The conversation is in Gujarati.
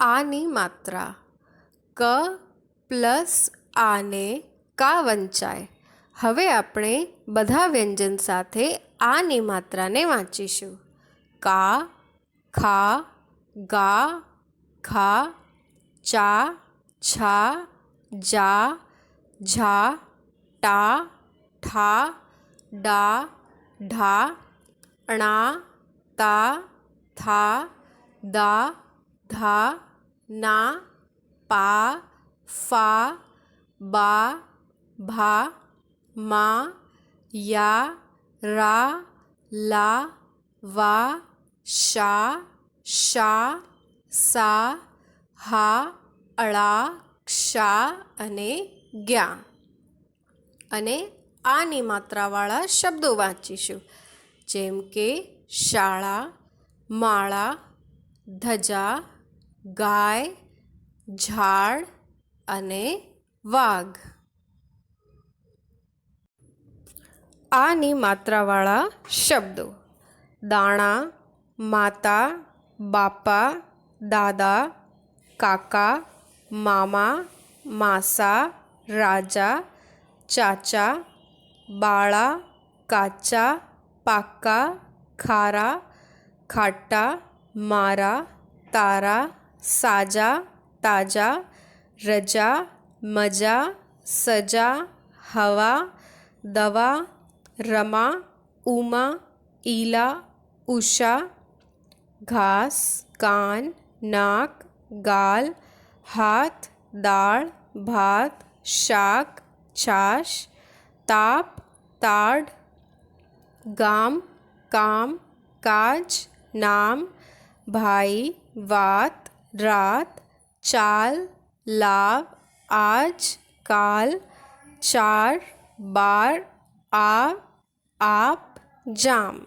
આની માત્રા. ક પ્લસ આને કા વંચાય. હવે આપણે બધા વ્યંજન સાથે આની માત્રાને વાંચીશું. કા, ખા, ગા, ખા, ચા, છા, જા, ઝા, ટા, ઠા, ડા, ઢા, ણા, તા, થા, દા, ધા ના, પા, ફા, બા, ભા, મા, યા, રા, લા, વા, શા શા, સા, હા, અળા, ક્ષા અને જ્ઞા અને આની માત્રાવાળા શબ્દો વાંચીશું. જેમ કે શાળા, માળા, ધજા ગાય, ઝાડ અને વાઘ. આની માત્રાવાળા શબ્દો. દાણા, માતા, બાપા, દાદા, કાકા, મામા, માસા, રાજા, ચાચા, બાળા, કાચા પાકા ખારા ખાટા મારા, તારા साजा, ताज़ा, रजा, मज़ा, सजा, हवा, दवा, रमा, उमा, ईला, उषा, घास, कान, नाक, गाल, हाथ, दाढ़, भात, शाक, छाश, ताप, ताड़, गाम, काम, काज, नाम, भाई, वात रात चाल लाभ आज काल चार बार आ आप जाम।